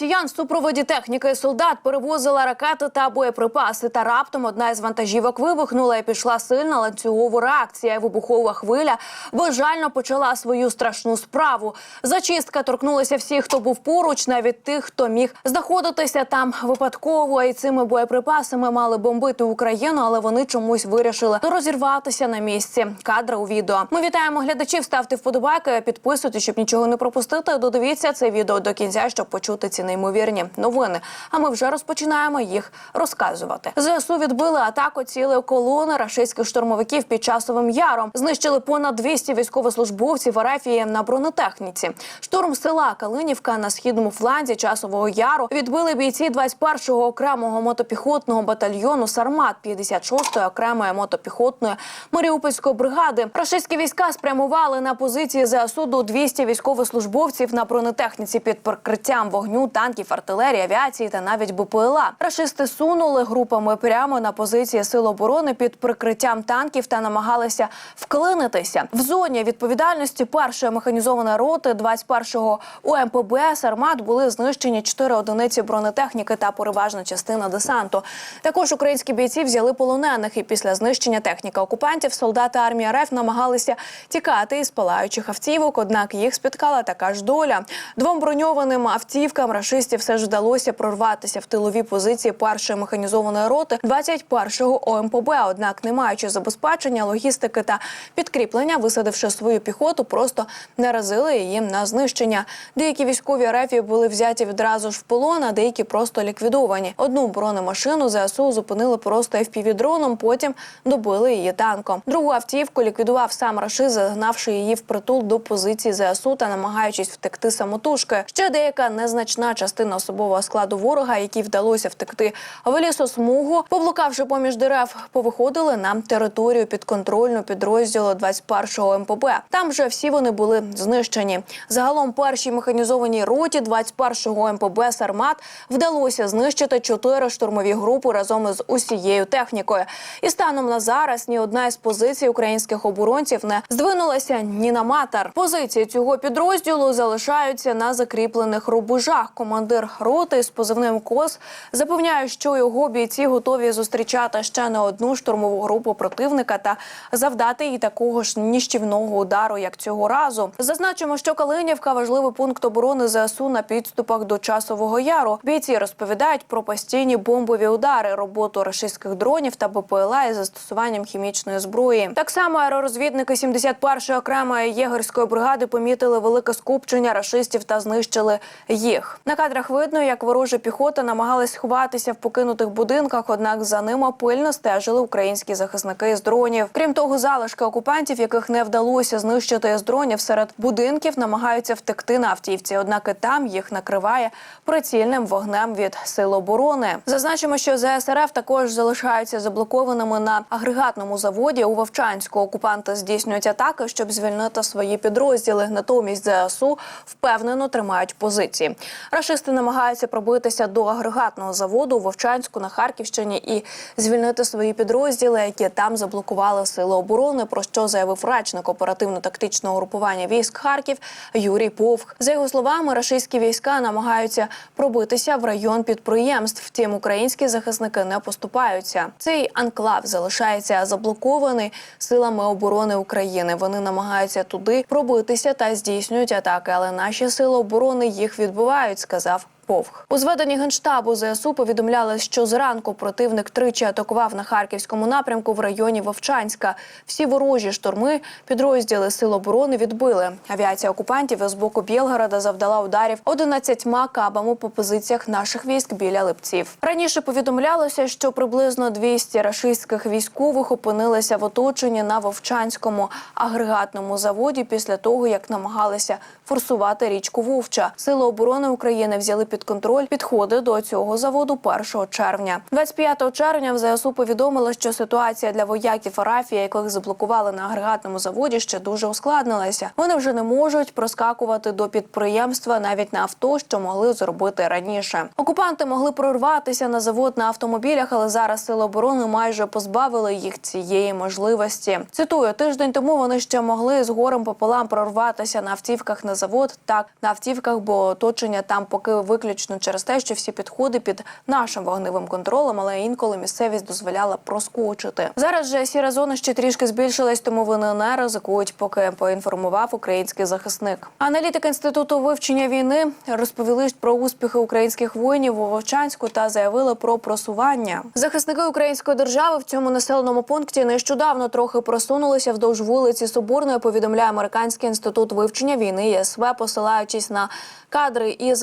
росіян в супроводі техніки і солдат перевозила ракети та боєприпаси. Та раптом одна із вантажівок вибухнула і пішла сильна ланцюгова реакція. Вибухова хвиля безжально почала свою страшну справу. Зачистка торкнулася всіх, хто був поруч, навіть тих, хто міг знаходитися там випадково. І цими боєприпасами мали бомбити Україну, але вони чомусь вирішили розірватися на місці. Кадри у відео. Ми вітаємо глядачів. Ставте вподобайки, підписуйтесь, щоб нічого не пропустити. Додивіться це відео до кінця, щоб почути ці неймовірні новини. А ми вже розпочинаємо їх розказувати. ЗСУ відбили атаку цілої колони рашистських штурмовиків під часовим яром. Знищили понад 200 військовослужбовців Арафії на бронетехніці. Штурм села Калинівка на східному фланзі часового яру відбили бійці 21-го окремого мотопіхотного батальйону Сармат 56-ї окремої мотопіхотної Маріупольської бригади. Рашистські війська спрямували на позиції ЗСУ до 200 військовослужбовців на бронетехніці під прикриттям вогню, танків, артилерії, авіації та навіть БПЛА. Рашисти сунули групами прямо на позиції сил оборони під прикриттям танків та намагалися вклинитися в зоні відповідальності першої механізованої роти 21-го УМПБ «Сармат» були знищені чотири одиниці бронетехніки та переважна частина десанту. Також українські бійці взяли полонених, і після знищення техніки окупантів солдати армії РФ намагалися тікати із палаючих автівок. Однак їх спіткала така ж доля. Двом броньованим автівкам рашистів все ж вдалося прорватися в тилові позиції першої механізованої роти 21-го ОМПБ. Однак, не маючи забезпечення, логістики та підкріплення, висадивши свою піхоту, просто наразили її на знищення. Деякі військові РФ були взяті відразу ж в полон, а деякі просто ліквідовані. Одну бронемашину ЗСУ зупинили просто FPV-дроном, потім добили її танком. Другу автівку ліквідував сам Рашид, загнавши її в притул до позиції ЗСУ та намагаючись втекти самотужки. Ще деяка незначна частина особового складу ворога, якій вдалося втекти в лісосмугу, поблукавши поміж дерев, повиходили на територію підконтрольну підрозділу 21-го МПБ. Там вже всі вони були знищені. Загалом першій механізованій роті 21-го МПБ Сармат вдалося знищити чотири штурмові групи разом із усією технікою. І станом на зараз ні одна із позицій українських оборонців не здвинулася ні на матер. Позиції цього підрозділу залишаються на закріплених рубежах. Командир роти з позивним КОС запевняє, що його бійці готові зустрічати ще не одну штурмову групу противника та завдати їй такого ж ніщівного удару, як цього разу. Зазначимо, що Калинівка важливий пункт оборони ЗСУ на підступах до часового яру. Бійці розповідають про постійні бомбові удари, роботу рашистських дронів та БПЛА із застосуванням хімічної зброї. Так само аеророзвідники 71-ї окремої єгерської бригади помітили велике скупчення рашистів та знищили їх. На кадрах видно, як ворожа піхота намагалась сховатися в покинутих будинках, однак за ними пильно стежили українські захисники з дронів. Крім того, залишки окупантів, яких не вдалося знищити з дронів серед будинків, намагаються втекти на автівці. Однак і там їх накриває прицільним вогнем від сил оборони. Зазначимо, що ЗСРФ також залишаються заблокованими на агрегатному заводі у Вовчанську. Окупанти здійснюють атаки, щоб звільнити свої підрозділи. Натомість ЗСУ впевнено тримають позиції. Рашисти намагаються пробитися до агрегатного заводу у Вовчанську на Харківщині і звільнити свої підрозділи, які там заблокували сили оборони. Про що заявив речник оперативно-тактичного групування військ Харків Юрій Повх. За його словами, рашистські війська намагаються пробитися в район підприємств. Втім, українські захисники не поступаються. Цей анклав залишається заблокований силами оборони України. Вони намагаються туди пробитися та здійснюють атаки, але наші сили оборони їх відбивають, сказав. Повх. У зведенні генштабу ЗСУ повідомляли, що зранку противник тричі атакував на харківському напрямку в районі Вовчанська. Всі ворожі штурми підрозділи сил оборони відбили. Авіація окупантів з боку Білгорода завдала ударів 11 кабами по позиціях наших військ біля Липців. Раніше повідомлялося, що приблизно 200 рашистських військових опинилися в оточенні на Вовчанському агрегатному заводі після того, як намагалися форсувати річку Вовча. Сили оборони України взяли під контроль підходи до цього заводу 1 червня. 25 червня в ЗСУ повідомили, що ситуація для вояків Арафії, яких заблокували на агрегатному заводі, ще дуже ускладнилася. Вони вже не можуть проскакувати до підприємства навіть на авто, що могли зробити раніше. Окупанти могли прорватися на завод на автомобілях, але зараз сили оборони майже позбавили їх цієї можливості. Цитую, тиждень тому вони ще могли з горем пополам прорватися на автівках на завод. Так на автівках, бо оточення там поки виключно виключно через те, що всі підходи під нашим вогневим контролем, але інколи місцевість дозволяла проскочити. Зараз же сіра зона ще трішки збільшилась, тому вони не ризикують, поки поінформував український захисник. Аналітики інституту вивчення війни розповіли про успіхи українських воїнів у Вовчанську та заявили про просування. Захисники української держави в цьому населеному пункті нещодавно трохи просунулися вздовж вулиці Соборної. Повідомляє американський інститут вивчення війни ЄСВ, посилаючись на кадри із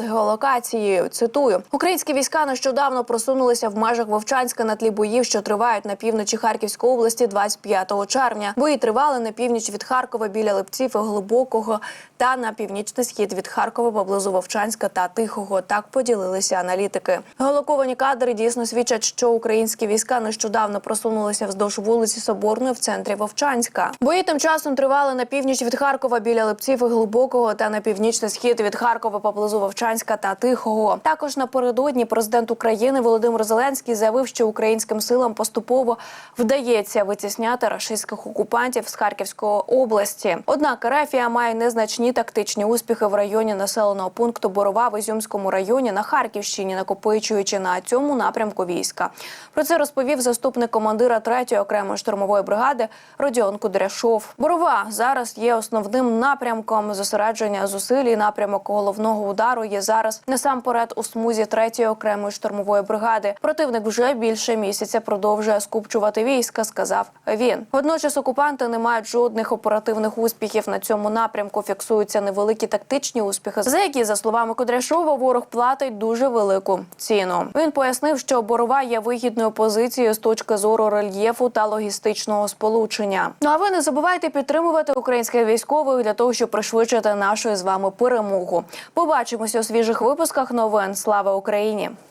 геолокацією. Цитую: українські війська нещодавно просунулися в межах Вовчанська на тлі боїв, що тривають на півночі Харківської області 25 червня. Бої тривали на північ від Харкова біля Липців і Глибокого та на північний схід від Харкова поблизу Вовчанська та Тихого. Так поділилися аналітики. Геолоковані кадри дійсно свідчать, що українські війська нещодавно просунулися вздовж вулиці Соборної в центрі Вовчанська. Бої тим часом тривали на північ від Харкова біля Липців і Глибокого та на північний схід від Харкова поблизу Вовчанська та Тихого. Також напередодні президент України Володимир Зеленський заявив, що українським силам поступово вдається витісняти рашистських окупантів з Харківської області. Однак Рафія має незначні тактичні успіхи в районі населеного пункту Борова в Ізюмському районі на Харківщині, накопичуючи на цьому напрямку війська. Про це розповів заступник командира 3-ї окремої штурмової бригади Родіон Кудряшов. Борова зараз є основним напрямком зосередження зусиль. Напрямок головного удару є зараз насамперед у смузі 3-ї окремої штурмової бригади. Противник вже більше місяця продовжує скупчувати війська, сказав він. Водночас окупанти не мають жодних оперативних успіхів на цьому напрямку. Фіксуються невеликі тактичні успіхи, за які, за словами Кудряшова, ворог платить дуже велику ціну. Він пояснив, що борова є вигідною позицією з точки зору рельєфу та логістичного сполучення. Ну а ви не забувайте підтримувати українських військових для того, щоб пришвидшити нашу з вами перемогу. Побачимося у свіжих випусках новин. Слава Україні!